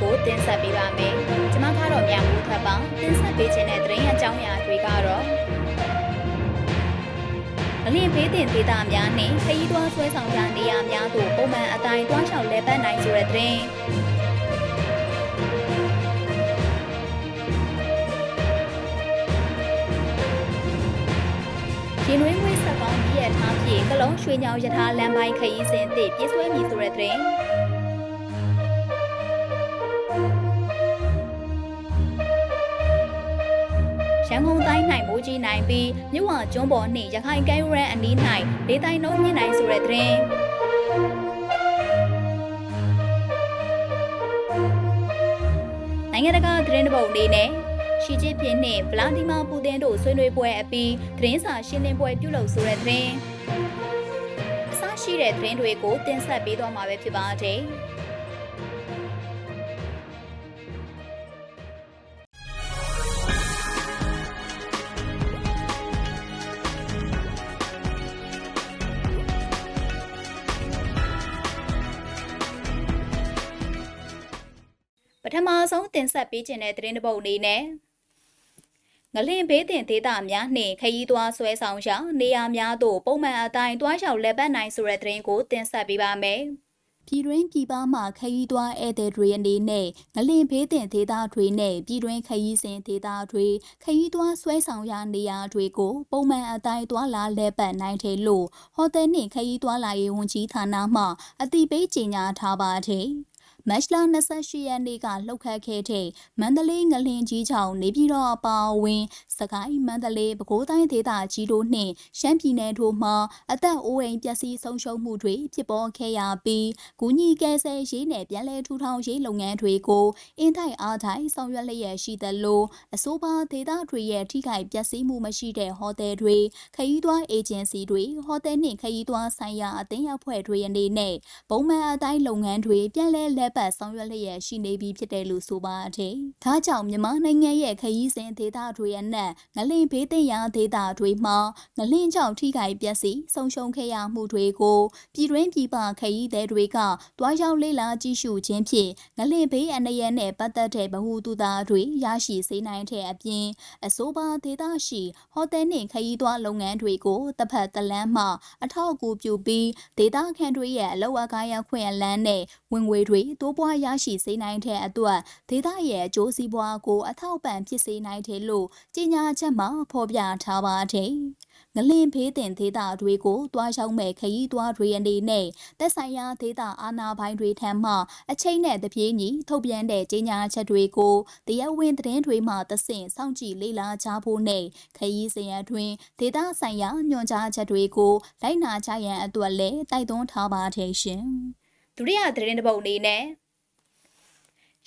တွေကိုတင်ဆက်ပေးပါမယ်။ကျွန်မကတော့မြမှုထပ်ပါတင်ဆက်ပေးခြင်းတဲ့သတင်းအကြောင်းအရာတွေကတော့အလင်းဖေးတင်ဒေတာများနှင့်ခရီးသွားဆွဲဆောင်ရာနေရာများသို့ပုံမှန်အတိုင်းတွားလျှောက်လဲပတ်နိုင်ဆိုတဲ့သတင်းရင်ဝင်းဝေးဆက်ကောင်းပြီးရထားဖြင့်ကလုံးရွှေညောင်ယထာလမ်းပိုင်းခရီးစဉ်သည့်ပြည့်စွဲမည်ဆိုတဲ့သတင်း န်ကုန်တိုင်း၌မိုးကြီးနိုင်ပြီးမြဝကျွန်းပေါ်နှင့်ရခိုင်ကမ်းရိုးတန်းအနီး၌ဒေသနှုံးမြင့်နိုင်ဆိုတဲ့သတင်းနိုင်ငံတကာသတင်းတပုတ်အနေနဲ့ရှီကျစ်ဖျင်နှင့်ဗလာဒီမာပူတင်တို့ဆွေးနွေးပွဲအပြီးသတင်းစာရှင်းလင်းပွဲပြုလုပ်ဆိုတဲ့သတင်းအစရှိတဲ့သတင်းတွေကိုတင်ဆက်ပေးသွားမှာပဲဖြစ်ပါတယ်။ မဆုံးတင်ဆက်ပေးခြင်းတဲ့သတင်းတစ်ပုဒ်အနေနဲ့ငလင်ဘေးတင်ဒေသများနှင့်ခရီးသွားဆွဲဆောင်ရာနေရာများသို့ပုံမှန်အတိုင်းတွားရောက်လက်ပတ်နိုင်ဆိုတဲ့သတင်းကိုတင်ဆက်ပေးပါမယ်။ပြည်တွင်းပြည်ပမှခရီးသွားဧည့်သည်တွေအနေနဲ့ငလင်ဘေးတင်ဒေသတွေနဲ့ပြည်တွင်းခရီးစဉ်ဒေသတွေခရီးသွားဆွဲဆောင်ရာနေရာတွေကိုပုံမှန်အတိုင်းတွားလာလက်ပတ်နိုင်တယ်လို့ဟိုတယ်နှင့်ခရီးသွားလာရေးဝန်ကြီးဌာနမှအသိပေးကြေညာထားပါတယ်။ မတ်လ28ရက်နေ့ကလှုပ်ခတ်ခဲ့တဲ့မန္တလေးငလင်ကြီးချောင်းနေပြည်တော်အပါအဝင်စကိုင်းမန္တလေးပဲခူးတိုင်းဒေသကြီးတို့နှင့်ရှမ်းပြည်နယ်တို့မှအသက်အိုးအိမ်ပျက်စီးဆုံးရှုံးမှုတွေဖြစ်ပေါ်ခဲ့ရပြီးဂူညီကဲဆယ်ရေးနယ်ပြန်လည်ထူထောင်ရေးလုပ်ငန်းတွေကိုအင်ထိုက်အားထိုင်ဆောင်ရွက်လျက်ရှိသလိုအဆိုပါဒေသတွေရဲ့ထိခိုက်ပျက်စီးမှုမရှိတဲ့ဟိုတယ်တွေခရီးသွားအေဂျင်စီတွေဟိုတယ်နှင့်ခရီးသွားဆိုင်ရာအသင်းရောက်ဖွဲ့တွေအနေနဲ့ပုံမှန်အတိုင်းလုပ်ငန်းတွေပြန်လည်လက်ပတ်ဆောင်ရွက်လျက်ရှိနေပြီဖြစ်တယ်လို့ဆိုပါတယ်။ဒါကြောင့်မြန်မာနိုင်ငံရဲ့ခရီးစဉ်ဒေသတွေအနက်ငလင်ဘေးသိရာဒေသတွေမှာငလင်ကြောင့်ထိခိုက်ပျက်စီးဆုံးရှုံးခဲ့ရမှုတွေကိုပြည်တွင်းပြည်ပခရီးသည်တွေကတွားရောက်လေ့လာကြည့်ရှုခြင်းဖြင့်ငလင်ဘေးအန္တရာယ်နဲ့ပတ်သက်တဲ့ဗဟုသုတတွေရရှိစေနိုင်တဲ့အပြင်အဆိုပါဒေသရှိဟိုတယ်နှင့်ခရီးသွားလုပ်ငန်းတွေကိုတစ်ဖက်တစ်လမ်းမှအထောက်အကူပြုပြီးဒေသခံတွေရဲ့အလောက်အကားရခွင့်အလန်းနဲ့ဝင်ငွေတွေတိုးပွားရရှိစေနိုင်တဲ့အတွက်ဒေသရဲ့အကျိုးစီးပွားကိုအထောက်ပံ့ဖြစ်စေနိုင်တယ်လို့ကြေညာချက်မှာဖော်ပြထားပါတယ်။ငလင်ဖေးတင်ဒေသတွေကိုတွားရောက်မဲ့ခရီးသွားတွေအနေနဲ့သက်ဆိုင်ရာဒေသအာဏာပိုင်တွေထံမှအချိန်နဲ့တပြေးညီထုတ်ပြန်တဲ့ကြေညာချက်တွေကိုတရားဝင်သတင်းတွေမှသဆင့်စောင့်ကြည့်လေ့လာကြဖို့နဲ့ခရီးစဉ်အတွင်းဒေသဆိုင်ရာညွှန်ကြားချက်တွေကိုလိုက်နာကြရန်အတွက်လည်းတိုက်တွန်းထားပါတယ်ရှင်။ ဒုတိယသတင်းတစ်ပုဒ်အနေနဲ့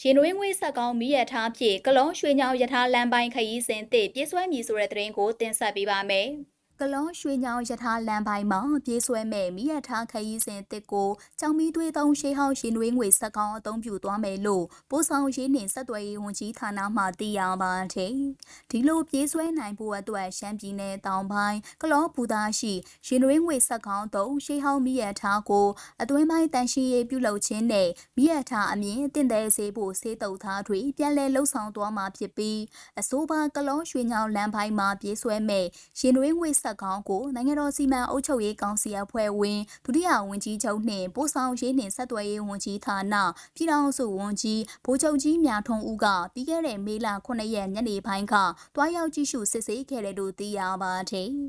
ရင်တွင်းငွေဆက်ကောင်းမိရထားဖြင့်ကလောရွှေညောင်ယထာလမ်းပိုင်းခရီးစဉ်သည့်ပြေးဆွဲမည်ဆိုတဲ့သတင်းကိုတင်ဆက်ပေးပါမယ်။ ကလောရွှေညောင်ယထာလမ်းပိုင်းမှာပြေးဆွဲမဲ့မိရထားခရီးစဉ်တစ်ကိုကြောင်မီသွေးသုံးရှေးဟောင်းရှင်တွင်းငွေဆက်ကောင်းအသုံးပြုသွားမယ်လို့ပို့ဆောင်ရေးနှင့်ဆက်သွယ်ရေးဝန်ကြီးဌာနမှသိရပါတယ်။ဒီလိုပြေးဆွဲနိုင်ဖို့အတွက်ရှမ်းပြည်နယ်တောင်ပိုင်းကလောဘူသားရှိရှင်တွင်းငွေဆက်ကောင်းသုံးရှေးဟောင်းမိရထားကိုအတွင်းပိုင်းတန်ရှင်းရေးပြုလုပ်ခြင်းနဲ့မိရထားအမြင့်တင့်တယ်စေဖို့စေတုပ်သားတွေပြန်လည်လှုပ်ဆောင်သွားမှာဖြစ်ပြီးအဆိုပါကလောရွှေညောင်လမ်းပိုင်းမှာပြေးဆွဲမဲ့ရှင်တွင်းငွေဆက်ဆက်ကောင်းကိုနိုင်ငံတော်စီမံအုပ်ချုပ်ရေးကောင်စီအဖွဲ့ဝင်ဒုတိယဝန်ကြီးချုပ်နှင့်ပို့ဆောင်ရေးနှင့်ဆက်သွယ်ရေးဝန်ကြီးဌာနပြည်ထောင်စုဝန်ကြီးဗိုလ်ချုပ်ကြီးမြထွန်းဦးကပြီးခဲ့တဲ့မေလ9ရက်ညနေပိုင်းကတွားရောက်ကြည့်ရှုစစ်ဆေးခဲ့တယ်လို့သိရပါတယ်။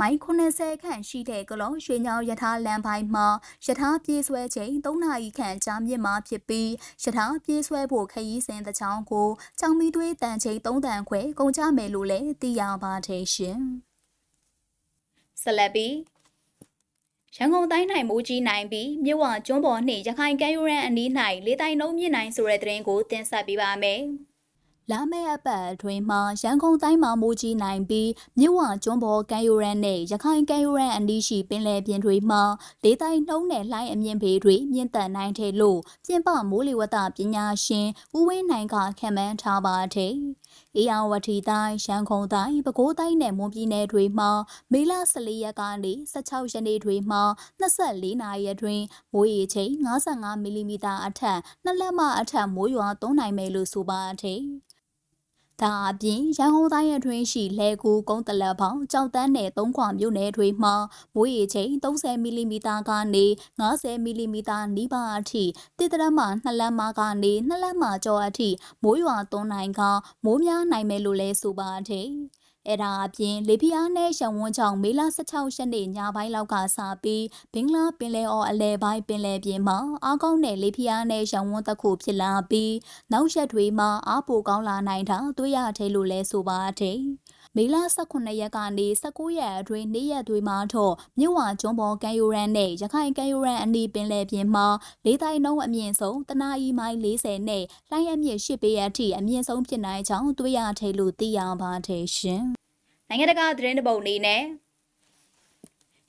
မိုင်90ခန့်ရှိတဲ့ကလုံးရွှေညောင်ယထာလမ်းပိုင်းမှာယထာပြေးဆွဲချိန်3နာရီခန့်ကြာမြင့်မှာဖြစ်ပြီးယထာပြေးဆွဲဖို့ခရီးစဉ်တချောင်းကိုကြောင်မီသွေးတန်ချိန်3တန်ခွဲကုန်ကြမယ်လို့လည်းသိရပါတယ်ရှင်။ ဆက်လက်ပြီးရန်ကုန်တိုင်း၌မိုးကြီးနိုင်ပြီးမြစ်ဝကျွန်းပေါ်နှင့်ရခိုင်ကမ်းရိုးတန်းအနီး၌လေတိုင်နှုံးမြင့်နိုင်ဆိုတဲ့သတင်းကိုတင်ဆက်ပေးပါမယ်။လာမယ့်အပတ်အတွင်းမှာရန်ကုန်တိုင်းမှာမိုးကြီးနိုင်ပြီးမြစ်ဝကျွန်းပေါ်ကမ်းရိုးတန်းနဲ့ရခိုင်ကမ်းရိုးတန်းအနီးရှိပင်လယ်ပြင်တွေမှာလေတိုင်နှုံးနဲ့လှိုင်းအမြင့်ပေတွေမြင့်တက်နိုင်တယ်လို့ပြင်ပမိုးလေဝသပညာရှင်ဦးဝင်းနိုင်ကခန့်မှန်းထားပါတယ်။ အေယာဝတီတိုင်းရန်ကုန်တိုင်းပဲခူးတိုင်းနဲ့မွန်ပြည်နယ်တွေမှာမေလ14ရက်ကနေ16ရက်နေ့တွေမှာ24နာရီအတွင်းမိုးရေချိန်55မီလီမီတာအထက်နှစ်လက်မအထက်မိုးရွာသွန်းနိုင်မယ်လို့ဆိုပါတဲ့ ဒါအပြင်ရန်ကုန်တိုင်းအတွင်းရှိလဲကူကုန်းတလက်ပေါင်းကြောက်တန်းနယ်သုံးခွမြို့နယ်တွေမှာမိုးရေချိန်30မီလီမီတာကနေ90မီလီမီတာနီးပါးအထိတစ်တရမနှစ်လက်မကနေနှစ်လက်မကျော်အထိမိုးရွာသွန်းနိုင်ကမိုးများနိုင်မယ်လို့လဲဆိုပါတယ် အဲ့ဒါအပြင်လေပြင်းနဲ့ရှံဝန်းချောင်းမေလ16ရက်နေ့ညပိုင်းလောက်ကစပြီးဘင်္ဂလားပင်လယ်အော်အလဲပိုင်းပင်လယ်ပြင်မှာအားကောင်းတဲ့လေပြင်းနဲ့ရှံဝန်းတစ်ခုဖြစ်လာပြီးနောက်ရက်တွေမှာအားပိုကောင်းလာနိုင်တာတွေ့ရသေးလို့လဲဆိုပါတယ် မေလ18ရက်ကနေ19ရက်အတွင်းနေ့ရက်တွေမှာတော့မြို့ဝကျွန်းပေါ်ကံယူရန်နဲ့ရခိုင်ကံယူရန်အနီးပင်လယ်ပြင်မှာလေးတိုင်းနှုံးအမြင့်ဆုံးတနာရီမိုင်40နဲ့လိုင်းအမြင့်10ပေအထိအမြင့်ဆုံးဖြစ်နိုင်ကြောင်းတွေ့ရသေးလို့သိရပါတယ်ရှင်။နိုင်ငံတကာသတင်းတပုတ်လေးနဲ့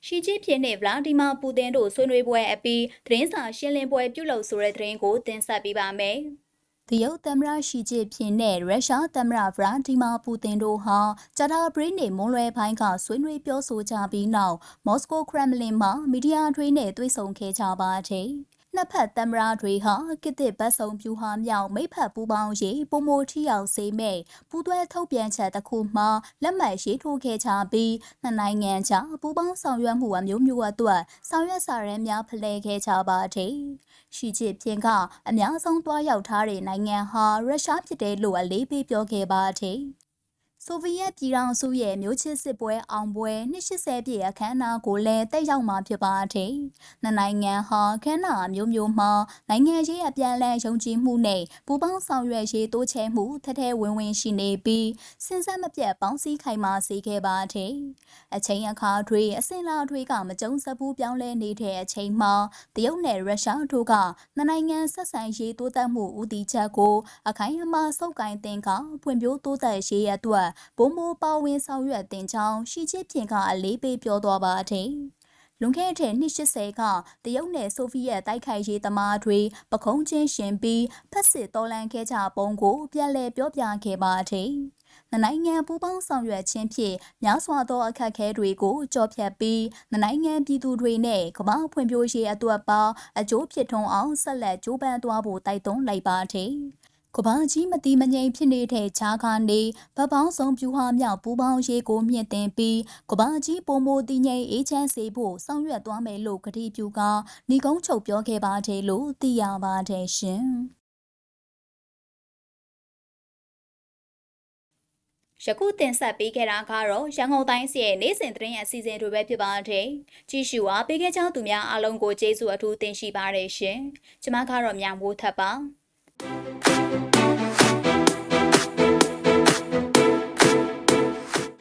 ရှီဂျီဖြစ်နေဗလာဒီမာပူတင်တို့ဆွေးနွေးပွဲအပြီးသတင်းစာရှင်းလင်းပွဲပြုလုပ်ဆိုတဲ့သတင်းကိုတင်ဆက်ပေးပါမယ်။ တရုတ်သမ္မတရှီဂျီဖြစ်နဲ့ရုရှားသမ္မတဗလာဒီမာပူတင်တို့ဟာဂျာတာဘရင်းနေမွန်လွယ်ပိုင်းကဆွေးနွေးပြောဆိုကြပြီးနောက်မော်စကိုခရမ်လင်မှာမီဒီယာတွေနဲ့တွေ့ဆုံခဲ့ကြပါတယ်။ နှစ်ဖက်သမ္မတတွေဟာကိတစ်ဘတ်စုံပြူဟာမြောက်မိဖက်ပူပေါင်းရေးပုံမိုထီအောင်စေမဲ့ပူးတွဲထုတ်ပြန်ချက်တစ်ခုမှလက်မှတ်ရေးထိုးခဲ့ကြပြီးနှစ်နိုင်ငံကြားပူးပေါင်းဆောင်ရွက်မှုအမျိုးမျိုးအတွက်ဆောင်ရွက်စာရမ်းများဖလှယ်ခဲ့ကြပါတယ်။ရှီဂျစ်ဖျင်ကအများဆုံးတွားရောက်ထားတဲ့နိုင်ငံဟာရုရှားဖြစ်တယ်လို့အလေးပေးပြောခဲ့ပါတယ်။ ဆိုဗီယက်ပြည်ထောင်စုရဲ့မျိုးချစ်စစ်ပွဲအောင်ပွဲ280ပြည့်အခမ်းအနားကိုလည်းတက်ရောက်မှာဖြစ်ပါတယ်။နှစ်နိုင်ငံဟာခမ်းနားမျိုးမျိုးမှာနိုင်ငံရေးအပြန်အလှန်ယုံကြည်မှုနဲ့ပူးပေါင်းဆောင်ရွက်ရေးတိုးချဲ့မှုထထဝင်ဝင်ရှိနေပြီးစဉ်ဆက်မပြတ်ပေါင်းစည်းခိုင်မာစေခဲ့ပါတယ်။အချိန်အခါတွေအစင်လာတွေကမကြုံစဘူးပြောင်းလဲနေတဲ့အချိန်မှာတရုတ်နဲ့ရုရှားတို့ကနှစ်နိုင်ငံဆက်ဆံရေးတိုးတက်မှုဦးတည်ချက်ကိုအခိုင်အမာစုပ်ကိုင်တင်ကဖွံ့ဖြိုးတိုးတက်ရေးအတွက်ဘုံမိုးပါဝင်ဆောင်ရွက်တင်ကြောင်းရှီချစ်ဖြင့်ကအလေးပေးပြောသွားပါတယ်။လွန်ခဲ့တဲ့နှစ်80ကတရုတ်နဲ့ဆိုဗီယက်တိုက်ခိုက်ရေးသမားတွေပခုံးချင်းရှင်ပြီးဖက်စစ်တော်လှန်ခဲ့ကြပုံကိုပြန်လည်ပြောပြခဲ့ပါတယ်။နိုင်ငံပူးပေါင်းဆောင်ရွက်ခြင်းဖြင့်များစွာသောအခက်အခဲတွေကိုကြော်ဖြတ်ပြီးနိုင်ငံပြည်သူတွေနဲ့ကမ္ဘာဖွံ့ဖြိုးရေးအတွက်ပါအကျိုးဖြစ်ထွန်းအောင်ဆက်လက်ကြိုးပမ်းသွားဖို့တိုက်တွန်းလိုက်ပါတယ်။ ကဘာကြီးမတိမငြိမ်ဖြစ်နေတဲ့ခြားကနေဗပောင်းဆောင်ပြူဟာမြောက်ပူပေါင်းရေးကိုမြင့်တင်ပြီးကဘာကြီးပုံမိုတည်ငြိမ်အေးချမ်းစေဖို့ဆောင်ရွက်သွားမယ်လို့ကတိပြုကဏီကုန်းချုပ်ပြောခဲ့ပါတယ်လို့သိရပါတယ်ရှင်ယခုတင်ဆက်ပေးခဲ့တာကတော့ရန်ကုန်တိုင်းစီရဲ့နေ့စဉ်သတင်းအစီအစဉ်တွေပဲဖြစ်ပါတယ်။ကြည့်ရှုအားပေးခဲ့ကြသူများအားလုံးကိုကျေးဇူးအထူးတင်ရှိပါတယ်ရှင်။ကျွန်မကတော့မြန်မိုးထပ်ပါ။ Thank you.